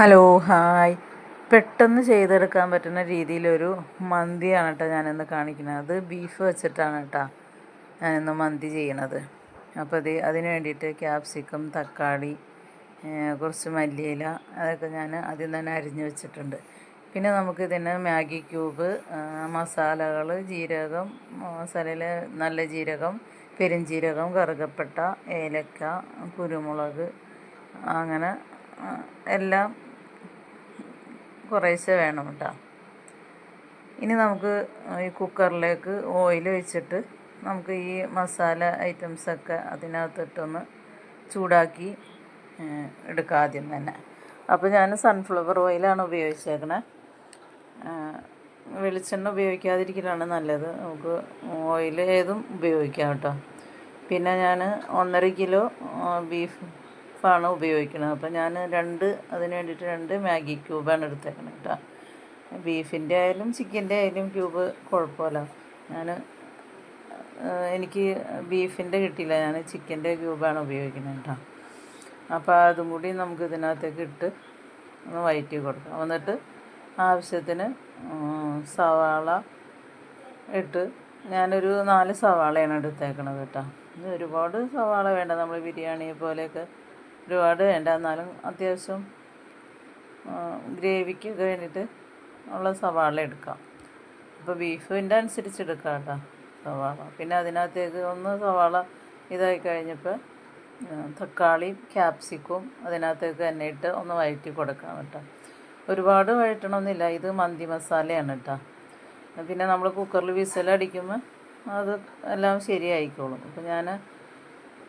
Hello hi. പെട്ടെന്ന് ചെയ്തെടുക്കാൻ പറ്റുന്ന രീതിയിലൊരു മന്തിയാണ് കേട്ടോ ഞാനിന്ന് കാണിക്കുന്നത്. അത് ബീഫ് വെച്ചിട്ടാണ് കേട്ടോ ഞാനിന്ന് മന്തി ചെയ്യണത്. അപ്പോൾ അത് അതിന് വേണ്ടിയിട്ട് ക്യാപ്സിക്കം തക്കാളി കുറച്ച് മല്ലിയില അതൊക്കെ ഞാൻ ആദ്യം തന്നെ അരിഞ്ഞ് വെച്ചിട്ടുണ്ട്. പിന്നെ നമുക്ക് ഇതിന് മാഗി ക്യൂബ് മസാലകൾ ജീരകം മസാലയിൽ നല്ല ജീരകം പെരുംജീരകം കറുകപ്പെട്ട ഏലക്ക കുരുമുളക് അങ്ങനെ എല്ലാം കുറേശ്ശെ വേണം കേട്ടോ. ഇനി നമുക്ക് ഈ കുക്കറിലേക്ക് ഓയിൽ ഒഴിച്ചിട്ട് നമുക്ക് ഈ മസാല ഐറ്റംസൊക്കെ അതിനകത്തിട്ടൊന്ന് ചൂടാക്കി എടുക്കുക എടുക്കാം ആദ്യം തന്നെ. അപ്പോൾ ഞാൻ സൺഫ്ലവർ ഓയിലാണ് ഉപയോഗിച്ചേക്കണേ. വെളിച്ചെണ്ണ ഉപയോഗിക്കാതിരിക്കലാണ് നല്ലത്. നമുക്ക് ഓയിൽ ഏതും ഉപയോഗിക്കാം കേട്ടോ. പിന്നെ ഞാൻ ഒന്നര കിലോ ബീഫാണ് ഉപയോഗിക്കുന്നത് അപ്പോൾ ഞാൻ രണ്ട് അതിന് വേണ്ടിയിട്ട് രണ്ട് മാഗി ക്യൂബാണ് എടുത്തേക്കുന്നത് കേട്ടോ ബീഫിന്റെ ആയാലും ചിക്കന്റെ ആയാലും ക്യൂബ് കുഴപ്പമില്ല. ഞാൻ എനിക്ക് ബീഫിന്റെ കിട്ടിയില്ല. ഞാൻ ചിക്കന്റെ ക്യൂബാണ് ഉപയോഗിക്കുന്നത് കേട്ടോ അപ്പോൾ അതും കൂടി നമുക്ക് ഇതിനകത്തേക്ക് ഇട്ട് ഒന്ന് വയറ്റി കൊടുക്കാം. എന്നിട്ട് ആവശ്യത്തിന് സവാള ഇട്ട് ഞാനൊരു നാല് സവാളയാണ് എടുത്തേക്കണത് കേട്ടോ ഒരുപാട് സവാള വേണ്ട. നമ്മൾ ബിരിയാണിയെ പോലെയൊക്കെ ഒരുപാട് വേണ്ട എന്നാലും അത്യാവശ്യം ഗ്രേവിക്കൊക്കെ വേണ്ടിയിട്ട് ഉള്ള സവാള എടുക്കാം. അപ്പോൾ ബീഫിന്റെ അനുസരിച്ച് എടുക്കാം കേട്ടോ സവാള. പിന്നെ അതിനകത്തേക്ക് ഒന്ന് സവാള ഇതായി കഴിഞ്ഞപ്പോൾ തക്കാളിയും ക്യാപ്സിക്കും അതിനകത്തേക്ക് തന്നെ ഇട്ട് ഒന്ന് വഴറ്റി കൊടുക്കാം കേട്ടോ. ഒരുപാട് വഴറ്റണമെന്നില്ല ഇത് മന്തി മസാലയാണ് കേട്ടോ. പിന്നെ നമ്മൾ കുക്കറിൽ വിസലടിക്കുമ്പോൾ അത് എല്ലാം ശരിയായിക്കോളും. അപ്പോൾ ഞാൻ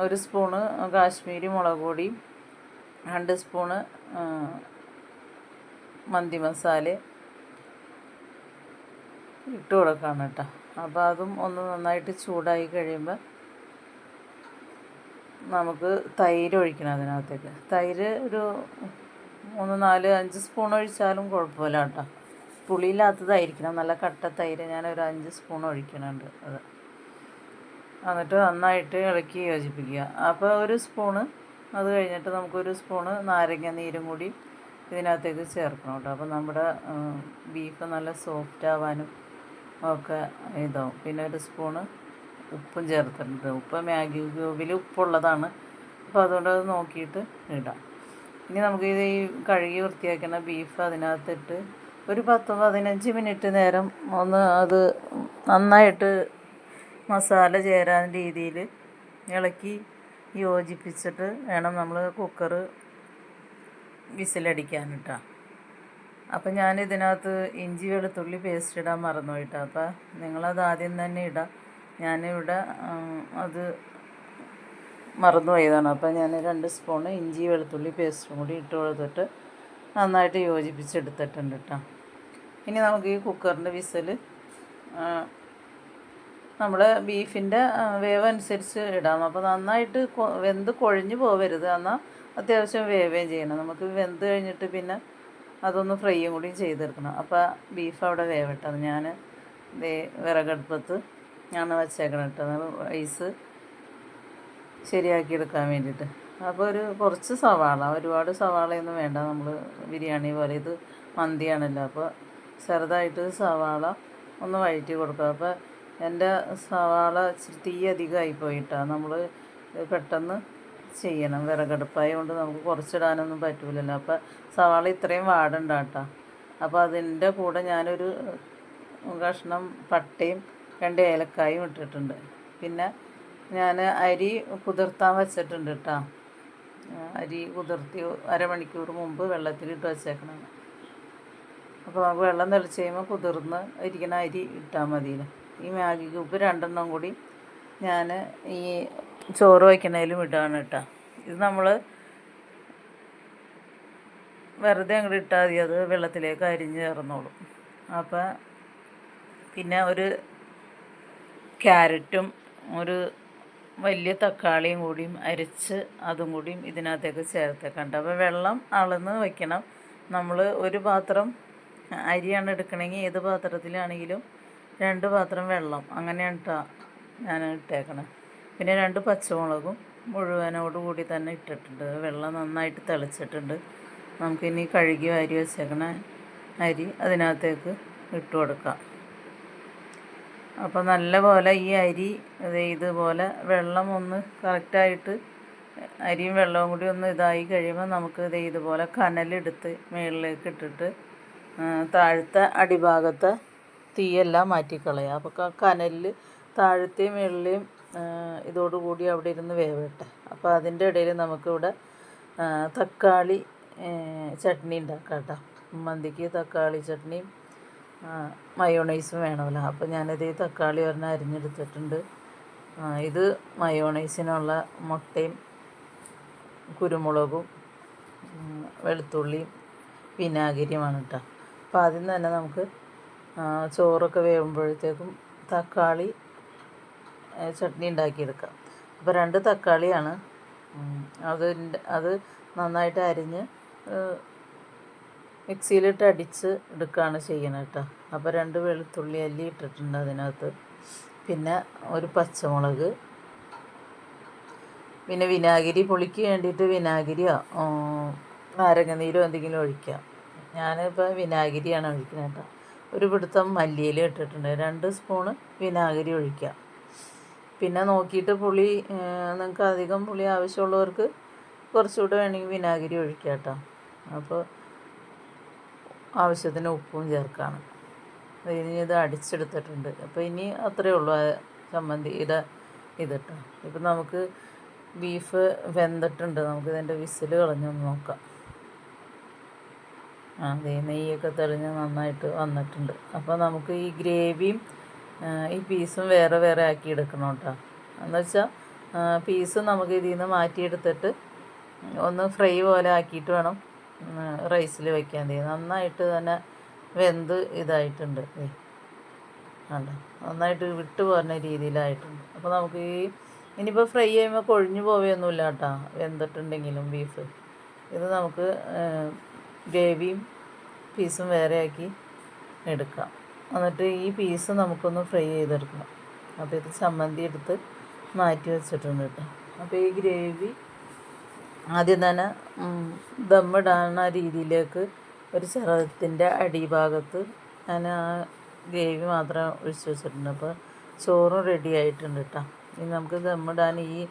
ഒരു സ്പൂണ് കാശ്മീരി മുളക് പൊടിയും രണ്ട് സ്പൂണ് മന്തി മസാല ഇട്ട് കൊടുക്കാണ് കേട്ടോ. അപ്പോൾ അതും ഒന്ന് നന്നായിട്ട് ചൂടായി കഴിയുമ്പോൾ നമുക്ക് തൈര് ഒഴിക്കണം അതിനകത്തേക്ക്. തൈര് ഒരു മൂന്ന് നാല് അഞ്ച് സ്പൂൺ ഒഴിച്ചാലും കുഴപ്പമില്ല കേട്ടോ. പുളിയില്ലാത്തതായിരിക്കണം. നല്ല കട്ട തൈര്. ഞാൻ ഒരു അഞ്ച് സ്പൂൺ ഒഴിക്കുന്നുണ്ട് അത് എന്നിട്ട് നന്നായിട്ട് ഇളക്കി യോജിപ്പിക്കുക. അപ്പോൾ ഒരു സ്പൂണ് അത് കഴിഞ്ഞിട്ട് നമുക്കൊരു സ്പൂണ് നാരങ്ങ നീരും കൂടി ഇതിനകത്തേക്ക് ചേർക്കണം കേട്ടോ. അപ്പോൾ നമ്മുടെ ബീഫ് നല്ല സോഫ്റ്റ് ആവാനും ഒക്കെ ഇതാവും. പിന്നെ ഒരു സ്പൂണ് ഉപ്പും ചേർത്തിട്ടുണ്ട്. ഉപ്പ് മാഗി ക്യൂബിൽ ഉപ്പുള്ളതാണ്. അപ്പോൾ അതുകൊണ്ട് അത് നോക്കിയിട്ട് ഇടാം. ഇനി നമുക്ക് ഇത് ഈ കഴുകി വൃത്തിയാക്കുന്ന ബീഫ് അതിനകത്തിട്ട് ഒരു പത്ത് പതിനഞ്ച് മിനിറ്റ് നേരം ഒന്ന് അത് നന്നായിട്ട് മസാല ചേരാൻ രീതിയിൽ ഇളക്കി യോജിപ്പിച്ചിട്ട് വേണം നമ്മൾ കുക്കർ വിസിലടിക്കാൻ കേട്ടോ അപ്പം ഞാൻ ഇതിനകത്ത് ഇഞ്ചി വെളുത്തുള്ളി പേസ്റ്റ് ഇടാൻ മറന്നു കേട്ടോ അപ്പം നിങ്ങളത് ആദ്യം തന്നെ ഇടാം. ഞാനിവിടെ അത് മറന്നുപോയതാണ് അപ്പം ഞാൻ രണ്ട് സ്പൂൺ ഇഞ്ചി വെളുത്തുള്ളി പേസ്റ്റും കൂടി ഇട്ട് കൊടുത്തിട്ട് നന്നായിട്ട് യോജിപ്പിച്ചെടുത്തിട്ടുണ്ട് കേട്ടോ ഇനി നമുക്ക് ഈ കുക്കറിന്റെ വിസിൽ നമ്മുടെ ബീഫിന്റെ വേവ് അനുസരിച്ച് ഇടാം. അപ്പോൾ നന്നായിട്ട് വെന്ത് കൊഴിഞ്ഞു പോവരുത്. എന്നാൽ അത്യാവശ്യം വേവുകയും ചെയ്യണം. നമുക്ക് വെന്ത് കഴിഞ്ഞിട്ട് പിന്നെ അതൊന്ന് ഫ്രൈയും കൂടി ചെയ്തെടുക്കണം. അപ്പോൾ ബീഫ് അവിടെ വേവട്ടെ ഞാൻ ദേ വിറകടുപ്പത്ത് ഞാൻ വച്ചേക്കണം കേട്ടോ റൈസ് ശരിയാക്കി എടുക്കാൻ വേണ്ടിയിട്ട്. അപ്പോൾ ഒരു കുറച്ച് സവാള. ഒരുപാട് സവാളയൊന്നും വേണ്ട. നമ്മൾ ബിരിയാണി പോലെ. ഇത് മന്തിയാണല്ലോ. അപ്പോൾ ചെറുതായിട്ട് സവാള ഒന്ന് വഴറ്റി കൊടുക്കുക അപ്പോൾ എന്റെ സവാള ഇച്ചിരി തീ അധികമായി പോയിട്ടാണ് നമ്മൾ പെട്ടെന്ന് ചെയ്യണം. വിറകടുപ്പായതുകൊണ്ട് നമുക്ക് കുറച്ചിടാനൊന്നും പറ്റൂലല്ലോ. അപ്പോൾ സവാള ഇത്രയും വാടണ്ട കേട്ടോ അപ്പോൾ അതിന്റെ കൂടെ ഞാനൊരു കഷ്ണം പട്ടയും രണ്ട് ഏലക്കായും ഇട്ടിട്ടുണ്ട്. പിന്നെ ഞാൻ അരി കുതിർത്താൻ വെച്ചിട്ടുണ്ട് കേട്ടോ അരി കുതിർത്തി അരമണിക്കൂർ മുമ്പ് വെള്ളത്തിലിട്ട് വെച്ചേക്കണം അപ്പോൾ നമുക്ക് വെള്ളം തെളിച്ച് കഴിയുമ്പോൾ കുതിർന്ന് ഇരിക്കുന്ന അരി ഇട്ടാൽ മതിയല്ലോ. ഈ മാഗി ക്യൂബ് രണ്ടെണ്ണം കൂടി ഞാൻ ഈ ചോറ് വയ്ക്കണേലും ഇടുകയാണ് കേട്ടോ. ഇത് നമ്മൾ വെറുതെ അങ്ങോട്ട് ഇട്ടാൽ മതി അത് വെള്ളത്തിലേക്ക് അരിഞ്ഞ് ചേർന്നോളും. അപ്പം പിന്നെ ഒരു ക്യാരറ്റും ഒരു വലിയ തക്കാളിയും കൂടിയും അരച്ച് അതും കൂടിയും ഇതിനകത്തേക്ക് ചേർത്തേക്കണ്ട. അപ്പോൾ വെള്ളം അളന്ന് വയ്ക്കണം. നമ്മൾ ഒരു പാത്രം അരിയാണ് എടുക്കണമെങ്കിൽ ഏത് പാത്രത്തിലാണെങ്കിലും രണ്ട് പാത്രം വെള്ളം അങ്ങനെയാണ് കേട്ടോ ഞാൻ ഇട്ടേക്കണേ. പിന്നെ രണ്ട് പച്ചമുളകും മുഴുവനോട് കൂടി തന്നെ ഇട്ടിട്ടുണ്ട്. വെള്ളം നന്നായിട്ട് തിളച്ചിട്ടുണ്ട്. നമുക്കിനി കഴുകി വാരി വെച്ചേക്കണ അരി അതിനകത്തേക്ക് ഇട്ട് കൊടുക്കാം. അപ്പോൾ നല്ല പോലെ ഈ അരി ഇതുപോലെ വെള്ളം ഒന്ന് കറക്റ്റായിട്ട് അരിയും വെള്ളവും കൂടി ഒന്ന് ഇതായി കഴിയുമ്പോൾ നമുക്ക് ദേ ഇതുപോലെ കനലെടുത്ത് മുകളിലേക്ക് ഇട്ടിട്ട് താഴത്തെ അടിഭാഗത്തെ തീയെല്ലാം മാറ്റിക്കളയുക അപ്പോൾ കനലിൽ താഴത്തെയും മുകളിലെയും ഇതോടുകൂടി അവിടെ ഇരുന്ന് വേവട്ടെ. അപ്പോൾ അതിന്റെ ഇടയിൽ നമുക്കിവിടെ തക്കാളി ചട്നി ഉണ്ടാക്കാം കേട്ടോ. മന്തിക്ക് തക്കാളി ചട്നിയും മയോണൈസും വേണമല്ലോ. അപ്പോൾ ഞാനിത് ഈ തക്കാളി ഒരെണ്ണം അരിഞ്ഞെടുത്തിട്ടുണ്ട്. ഇത് മയോണൈസിനുള്ള മുട്ടയും കുരുമുളകും വെളുത്തുള്ളിയും വിനാഗിരിയുമാണ് കേട്ടോ. അപ്പോൾ ആദ്യം തന്നെ നമുക്ക് ചോറൊക്കെ വേകുമ്പോഴത്തേക്കും തക്കാളി ചട്നി ഉണ്ടാക്കിയെടുക്കാം. അപ്പോൾ രണ്ട് തക്കാളിയാണ്. അത് അത് നന്നായിട്ട് അരിഞ്ഞ് മിക്സിയിലിട്ട് അടിച്ച് എടുക്കുകയാണ് ചെയ്യണത് കേട്ടോ. അപ്പോൾ രണ്ട് വെളുത്തുള്ളി അല്ലി ഇട്ടിട്ടുണ്ട് അതിനകത്ത്. പിന്നെ ഒരു പച്ചമുളക്. പിന്നെ വിനാഗിരി പുളിക്ക് വേണ്ടിയിട്ട് വിനാഗിരിയോ നാരങ്ങനീരോ എന്തെങ്കിലും ഒഴിക്കാം. ഞാനിപ്പോൾ വിനാഗിരിയാണ് ഒഴിക്കുന്നത് കേട്ടോ. ഒരു പിടുത്തം മല്ലിയില ഇട്ടിട്ടുണ്ട്. രണ്ട് സ്പൂണ് വിനാഗിരി ഒഴിക്കുക. പിന്നെ നോക്കിയിട്ട് പുളി നിങ്ങൾക്ക് അധികം പുളി ആവശ്യമുള്ളവർക്ക് കുറച്ചുകൂടെ വേണമെങ്കിൽ വിനാഗിരി ഒഴിക്കുക കേട്ടോ. അപ്പോൾ ആവശ്യത്തിന് ഉപ്പും ചേർക്കാണ്. ഇനി ഇത് അടിച്ചെടുത്തിട്ടുണ്ട്. അപ്പോൾ ഇനി അത്രയേ ഉള്ളൂ ചമ്മന്തിയുടെ ഇതിട്ടോ ഇപ്പം നമുക്ക് ബീഫ് വെന്തിട്ടുണ്ട്. നമുക്ക് ഇതിന്റെ വിസിൽ കളഞ്ഞൊന്ന് നോക്കാം. ദേ നെയ്യൊക്കെ തെളിഞ്ഞ് നന്നായിട്ട് വന്നിട്ടുണ്ട്. അപ്പോൾ നമുക്ക് ഈ ഗ്രേവിയും ഈ പീസും വേറെ വേറെ ആക്കി എടുക്കണം കേട്ടോ. എന്ന് വെച്ചാൽ പീസ് നമുക്ക് ഇതിൽ നിന്ന് മാറ്റിയെടുത്തിട്ട് ഒന്ന് ഫ്രൈ പോലെ ആക്കിയിട്ട് വേണം റൈസിൽ വയ്ക്കാൻ തീ നന്നായിട്ട് തന്നെ വെന്ത് ഇതായിട്ടുണ്ട്. വേണ്ട നന്നായിട്ട് വിട്ട് പോരുന്ന രീതിയിലായിട്ടുണ്ട്. അപ്പോൾ നമുക്ക് ഈ ഇനിയിപ്പോൾ ഫ്രൈ ചെയ്യുമ്പോൾ കൊഴിഞ്ഞു പോവുകയൊന്നുമില്ല കേട്ടോ വെന്തിട്ടുണ്ടെങ്കിലും ബീഫ്. ഇത് നമുക്ക് ഗ്രേവിയും പീസും വേറെ ആക്കി എടുക്കാം. എന്നിട്ട് ഈ പീസ് നമുക്കൊന്ന് ഫ്രൈ ചെയ്തെടുക്കണം. അപ്പോൾ ഇത് ചമ്മന്തി എടുത്ത് മാറ്റി വെച്ചിട്ടുണ്ട് കേട്ടോ. അപ്പോൾ ഈ ഗ്രേവി ആദ്യം തന്നെ ദമ്മിടാവുന്ന രീതിയിലേക്ക് ഒരു ചെറുത്തിന്റെ അടിഭാഗത്ത് ഞാൻ ആ ഗ്രേവി മാത്രം ഒഴിച്ച് വെച്ചിട്ടുണ്ട്. അപ്പോൾ ചോറും റെഡി ആയിട്ടുണ്ട് കേട്ടോ. ഇനി നമുക്ക് ദമ്മിടാൻ ഈ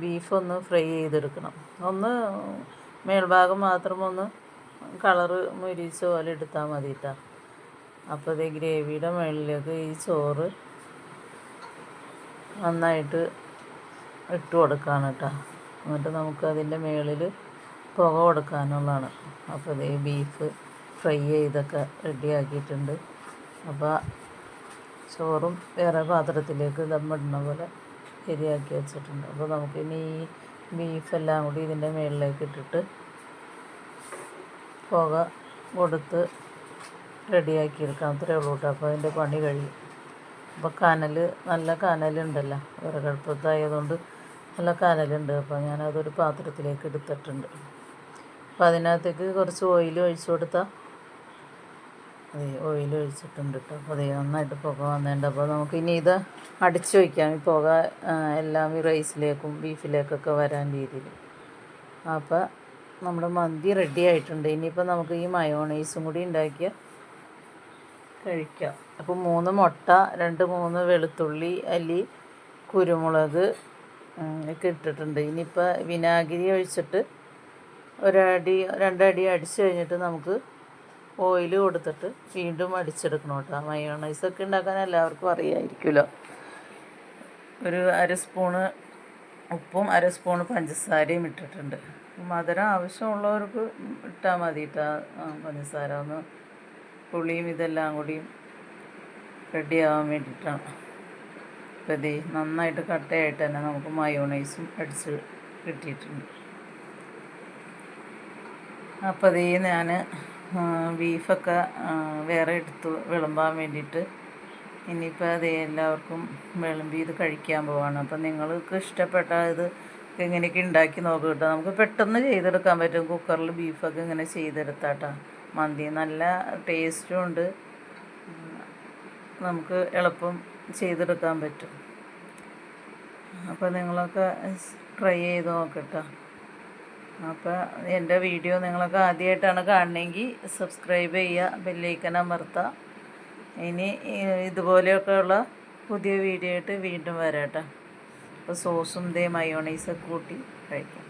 ബീഫ് ഒന്ന് ഫ്രൈ ചെയ്തെടുക്കണം. ഒന്ന് മേൽഭാഗം മാത്രം ഒന്ന് കളറ് മുരിച്ച പോലെ എടുത്താൽ മതി കേട്ടോ അപ്പോൾ ഇത് ഗ്രേവിയുടെ മുകളിലേക്ക് ഈ ചോറ് നന്നായിട്ട് ഇട്ട് കൊടുക്കുകയാണ് കേട്ടോ എന്നിട്ട് നമുക്ക് അതിന്റെ മുകളിൽ പുക കൊടുക്കാനുള്ളതാണ്. അപ്പോൾ ഇത് ബീഫ് ഫ്രൈ ചെയ്തൊക്കെ റെഡിയാക്കിയിട്ടുണ്ട് അപ്പോൾ ചോറും വേറെ പാത്രത്തിലേക്ക് ദമ്മിടുന്ന പോലെ ശരിയാക്കി വെച്ചിട്ടുണ്ട്. അപ്പോൾ നമുക്കിനി ഈ ബീഫെല്ലാം കൂടി ഇതിന്റെ മുകളിലേക്ക് ഇട്ടിട്ട് പുക കൊടുത്ത് റെഡിയാക്കി എടുക്കാം അത്രയേ ഉള്ളൂ കേട്ടോ. അപ്പോൾ അതിന്റെ പണി കഴിയും. അപ്പോൾ കനൽ നല്ല കനലുണ്ടല്ലോ. വിറകടുപ്പത്തായതുകൊണ്ട് നല്ല കനലുണ്ട്. അപ്പോൾ ഞാനതൊരു പാത്രത്തിലേക്ക് എടുത്തിട്ടുണ്ട്. അപ്പോൾ അതിനകത്തേക്ക് കുറച്ച് ഓയിൽ ഒഴിച്ചു കൊടുത്താൽ അതെ ഓയിൽ ഒഴിച്ചിട്ടുണ്ട് കേട്ടോ. അപ്പോൾ അതേ നന്നായിട്ട് പുക വന്നിട്ടുണ്ട്. അപ്പോൾ നമുക്ക് ഇനി ഇത് അടിച്ചു വയ്ക്കാം. ഈ പുക എല്ലാം ഈ റൈസിലേക്കും ബീഫിലേക്കൊക്കെ വരാൻ രീതിയിൽ. അപ്പോൾ നമ്മുടെ മന്തി റെഡി ആയിട്ടുണ്ട്. ഇനിയിപ്പോൾ നമുക്ക് ഈ മയോണൈസും കൂടി ഉണ്ടാക്കിയ കഴിക്കാം. അപ്പോൾ മൂന്ന് മുട്ട രണ്ട് മൂന്ന് വെളുത്തുള്ളി അല്ലി കുരുമുളക് ഒക്കെ ഇട്ടിട്ടുണ്ട്. ഇനിയിപ്പോൾ വിനാഗിരി ഒഴിച്ചിട്ട് ഒരടി രണ്ടടി അടിച്ചു കഴിഞ്ഞിട്ട് നമുക്ക് ഓയിൽ കൊടുത്തിട്ട് വീണ്ടും അടിച്ചെടുക്കണം കേട്ടോ. മയോണൈസൊക്കെ ഉണ്ടാക്കാൻ എല്ലാവർക്കും അറിയാമായിരിക്കുമല്ലോ ഒരു അര സ്പൂണ് ഉപ്പും അര സ്പൂണ് പഞ്ചസാരയും ഇട്ടിട്ടുണ്ട്. മധുരം ആവശ്യമുള്ളവർക്ക് ഇട്ടാൽ മതി കേട്ടോ പഞ്ചസാര ഒന്ന് പുളിയും ഇതെല്ലാം കൂടിയും റെഡിയാവാൻ വേണ്ടിയിട്ടാണ് അപ്പോൾ ഇതേ നന്നായിട്ട് കട്ടയായിട്ട് തന്നെ നമുക്ക് മയോണൈസും അടിച്ച് കിട്ടിയിട്ടുണ്ട്. അപ്പോൾ അതേ ഞാൻ ബീഫൊക്കെ വേറെ എടുത്ത് വിളമ്പാൻ വേണ്ടിയിട്ട് ഇനിയിപ്പോൾ അതേ എല്ലാവർക്കും വിളമ്പി ഇത് കഴിക്കാൻ പോവാണ്. അപ്പം നിങ്ങൾക്ക് ഇഷ്ടപ്പെട്ട ഇത് ഇങ്ങനെയൊക്കെ ഉണ്ടാക്കി നോക്കുക കേട്ടോ. നമുക്ക് പെട്ടെന്ന് ചെയ്തെടുക്കാൻ പറ്റും. കുക്കറിൽ ബീഫൊക്കെ ഇങ്ങനെ ചെയ്തെടുത്താട്ടാ മന്തി നല്ല ടേസ്റ്റും ഉണ്ട്. നമുക്ക് എളുപ്പം ചെയ്തെടുക്കാൻ പറ്റും. അപ്പോൾ നിങ്ങളൊക്കെ ട്രൈ ചെയ്ത് നോക്കട്ടോ അപ്പോൾ എന്റെ വീഡിയോ നിങ്ങളൊക്കെ ആദ്യമായിട്ടാണ് കാണണമെങ്കിൽ സബ്സ്ക്രൈബ് ചെയ്യുക ബെല്ലൈക്കൻ അമർത്തുക ഇനി ഇതുപോലെയൊക്കെയുള്ള പുതിയ വീഡിയോ ആയിട്ട് വീണ്ടും വരാട്ടോ അപ്പോൾ സോസും ദേ മയോണൈസൊക്കെ കൂട്ടി കഴിക്കാം.